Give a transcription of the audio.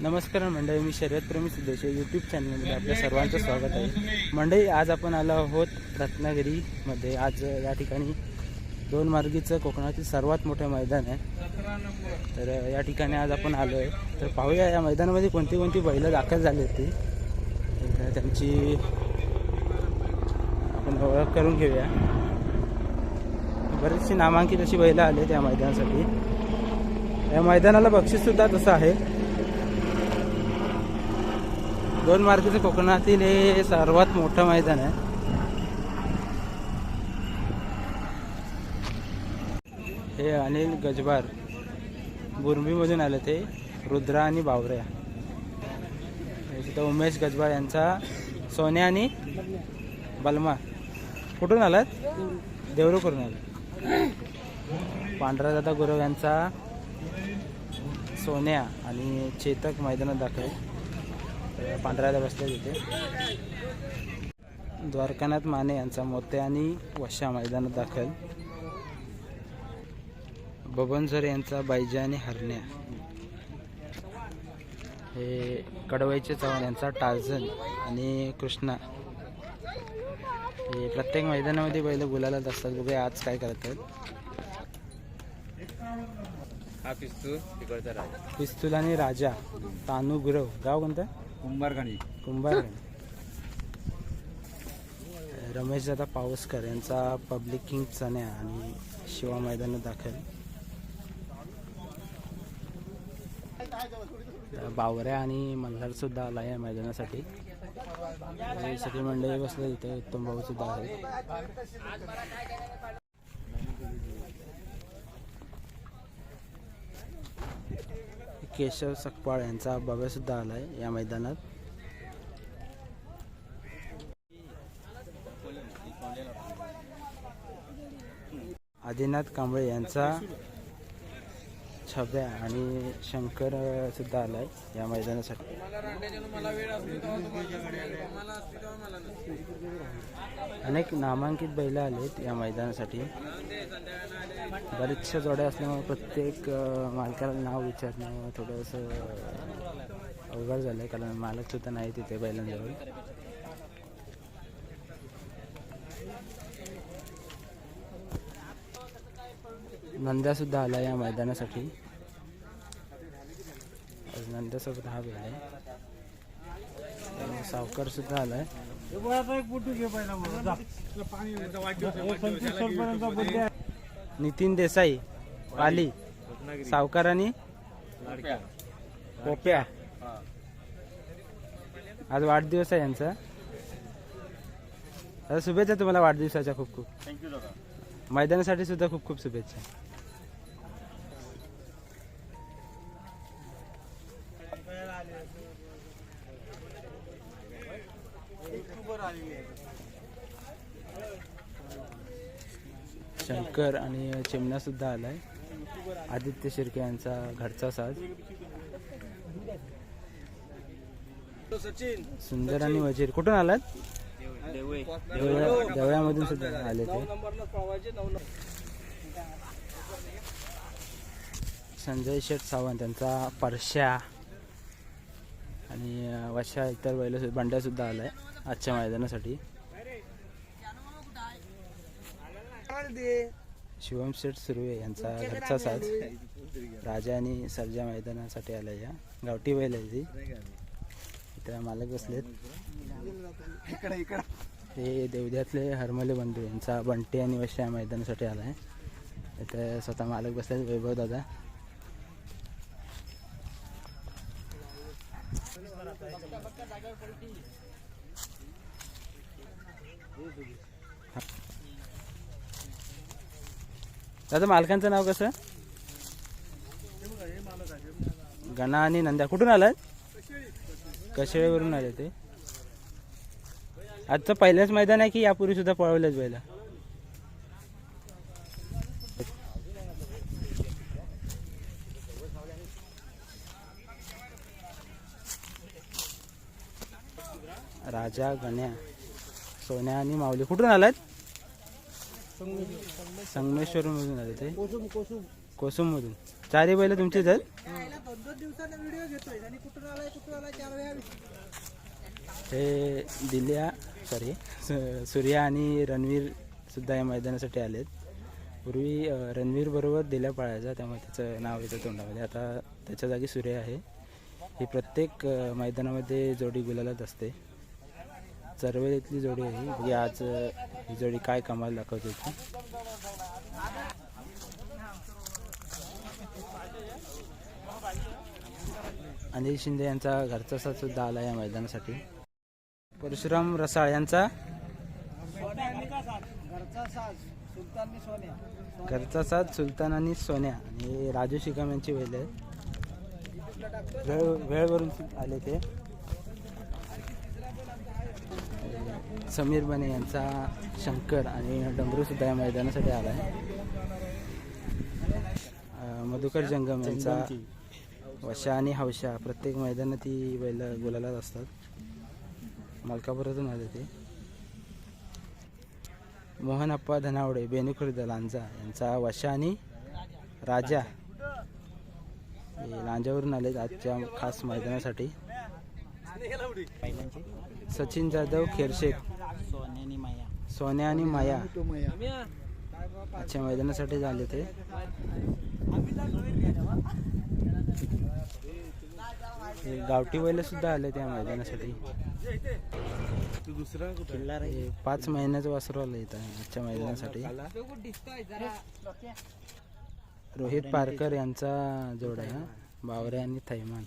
नमस्कार मंडळी मी शर्यतप्रेमी सिद्धेश यूट्यूब चॅनलमध्ये आपल्या सर्वांचं स्वागत आहे. मंडळी आज आपण आलो आहोत रत्नागिरीमध्ये. आज या ठिकाणी दोन मार्गीचं कोकणातील सर्वात मोठं मैदान आहे. तर या ठिकाणी आज आपण आलो आहे तर पाहूया या मैदानामध्ये कोणती कोणती बैलं दाखल झाली होती. त्यांची आपण ओळख करून घेऊया. बरेचशी नामांकित अशी बैलं आले त्या मैदानासाठी. या मैदानाला बक्षीससुद्धा तसं आहे. दोन मार्गीचं कोकणातील हे सर्वात मोठं मैदान आहे. हे अनिल गजबार बुरबीमधून आले ते रुद्रा आणि बावऱ्या. तिथं सुद्धा उमेश गजबार यांचा सोन्या आणि बलमा. कुठून आलात? देवरू करून आले. पांढरा दादा गुरव यांचा सोन्या आणि चेतक मैदानात दाखल. तर पांढऱ्याला बसले तिथे द्वारकानाथ माने यांचा मोत्या आणि वशा मैदानात दाखल. बबन झर यांचा बायजा आणि हरण्या. हे कडवाईचे चव्हाण यांचा टार्झन आणि कृष्णा. हे प्रत्येक मैदानामध्ये बैल गुलालात असतात. बघूया आज काय करतात. हा पिस्तूल तिकडचा राजा. पिस्तूल आणि राजा. तानू गुरव. गाव कोणतं? कुंभारखाणी रमेश दादा पावसकर यांचा पब्लिक किंग चण्या आणि शिवा मैदानात दाखल. बावऱ्या आणि मल्हार सुद्धा आला या मैदानासाठी. सगळी मंडळी बसले तिथे उत्तम भाऊ सुद्धा आहे केशव सकपाळ यांचा भव्यसुद्धा आलाय या मैदानात. आदिनाथ कांबळे यांचा छब्या आणि शंकर सुद्धा आलाय या मैदानासाठी. अनेक नामांकित बैल आलेत या मैदानासाठी. बरेचशा जोड्या असल्यामुळे प्रत्येक मालकाला नाव विचारणं थोडंसं अवघड झालं आहे कारण मालक सुद्धा नाही तिथे बैलांजवळ. नंद्या सुद्धा आला या मैदानासाठी. आज नंद्यासोबत हा बैल आहे. आणि सावकार सुद्धा आलाय. नितीन देसाई पाली सावकार आणि पोप्या. आज वाढदिवस आहे यांचा. दादा शुभेच्छा तुम्हाला वाढदिवसाच्या खूप खूप. थँक्यू दादा. मैदानासाठी सुद्धा खूप खूप शुभेच्छा. शंकर आणि चिमणा सुद्धा आलाय. आदित्य शिर्के यांचा घरचा साज. सुंदर आणि वजीर. कुठून आलात? देवळा- सुद्धा आले ते. संजय शेठ सावंत यांचा परश्या आणि वशा इतर बैल बंड्या सुद्धा आलाय आजच्या मैदानासाठी. शिवम शेठ सुर्वे यांचा घरचा साज. राजा आणि सर्जा मैदानासाठी आला या गावठी बैल आहे ती. इथे मालक बसलेत. इकडे इकडे. हे देवद्यातले हरमले बंधू यांचा बंटी आणि वश्या या मैदानासाठी आला आहे इथे स्वतः मालक बसले वैभव दादा. दादा मालकांचं नाव कसं? गणा आणि नंद्या. कुठून आलात? कशेळीवरून आले ते. आजचं पहिलंच मैदान आहे की यापूर्वी सुद्धा पळवलंच बैला? राजा गण्या सोन्या आणि माऊली. कुठून आलात? संगमेश्वर मधून आले ते? कोसुम मधून चारही बैल चार वेळा हे दिल्या सॉरी सूर्या आणि रणवीर सुद्धा या मैदानासाठी आलेत. पूर्वी रणवीर बरोबर दिल्या पळायचा त्यामुळे त्याचं नाव येतं तोंडामध्ये. आता त्याच्या जागी सूर्य आहे. ही प्रत्येक मैदानामध्ये जोडी गुलालात असते. चरवेलीतली जोडी आहे ही. आज ही जोडी काय कमाल दाखवते ती. अनिल शिंदे यांचा घरचा सुद्धा आला या मैदानासाठी. परशुराम रसाळ यांचा घरचा साथ सुलतान आणि सोन्या. आणि राजू शिकम यांची वेल आहे वेळ वेळवरून आले ते. समीर बने यांचा शंकर आणि डमरूसुद्धा या मैदानासाठी आला आहे मधुकर जंगम यांचा वशा आणि हौशा प्रत्येक मैदानात ती बैल बोलायला असतात. मलकापुरातून आले ते. मोहन अप्पा धनावडे बेनुखुर्द लांजा यांचा वशा आणि राजा हे लांजावरून आलेत आजच्या खास मैदानासाठी. सचिन जाधव खेरशेक सोन्या आणि माया. अच्छा मैदानासाठी झाले ते. हे गावठी बैल सुद्धा आले त्या मैदानासाठी. हे पाच महिन्याचं वासरू आलं इथं आजच्या मैदानासाठी. रोहित पारकर यांचा जोड आहे हा. बावरे आणि थैमान.